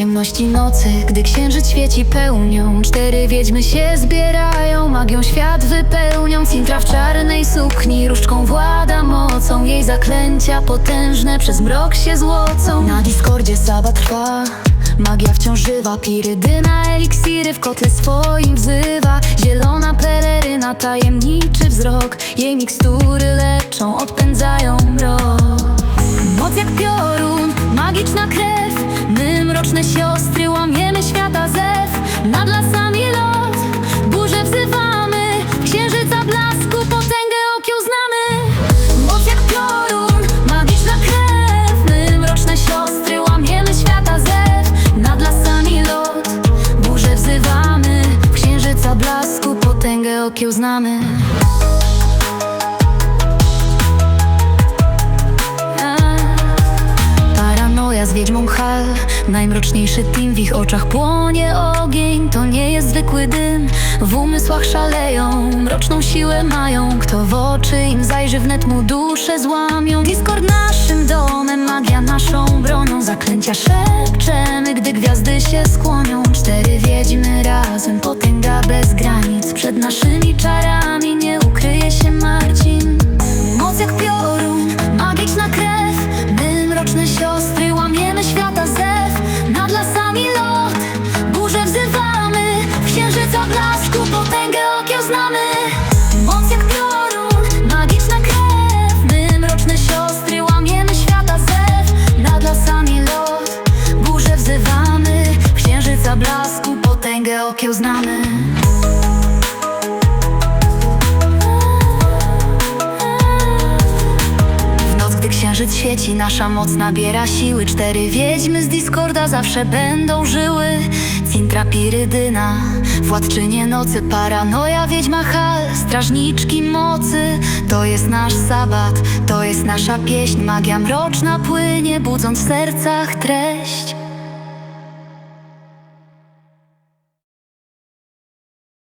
ciemności nocy, gdy księżyc świeci pełnią. Cztery wiedźmy się zbierają, magią świat wypełnią. Cintra w czarnej sukni, różdżką włada mocą. Jej zaklęcia potężne przez mrok się złocą. Na Discordzie Saba trwa Magia wciąż żywa, pirydyna, eliksiry w kotle swoim wzywa. Zielona peleryna, tajemniczy wzrok. Jej mikstury leczą, odpędzają mrok My mroczne siostry łamiemy świata zew. Nad lasami lot, burzę wzywamy. Księżyca blasku, potęgę okieł znamy. Moc jak piorun, magiczna krew. My mroczne siostry łamiemy świata zew. Nad lasami lot, burzę wzywamy. Księżyca blasku, potęgę okieł znamy. Paranoja z wiedźmą Hal Najmroczniejszy team w ich oczach płonie ogień To nie jest zwykły dym. W umysłach szaleją Mroczną siłę mają. Kto w oczy im zajrzy wnet mu duszę złamią. Discord naszym domem Magia naszą bronią. Zaklęcia szepczemy Gdy gwiazdy się skłonią. Cztery wiedźmy razem Potęga bez granic. Przed naszymi czarami Nie W księżyca blasku potęgę okieł znamy. Moc jak piorun, magiczna krew. My mroczne siostry łamiemy świata zew. Nad lasami lot, burzę wzywamy. Księżyca blasku potęgę okieł znamy. W noc, gdy księżyc świeci, nasza moc nabiera siły. Cztery wiedźmy z Discorda zawsze będą żyły. Cintra Pirydyna, władczynie nocy Paranoja, wiedźma Hal, strażniczki mocy. To jest nasz sabat, to jest nasza pieśń. Magia mroczna płynie, budząc w sercach treść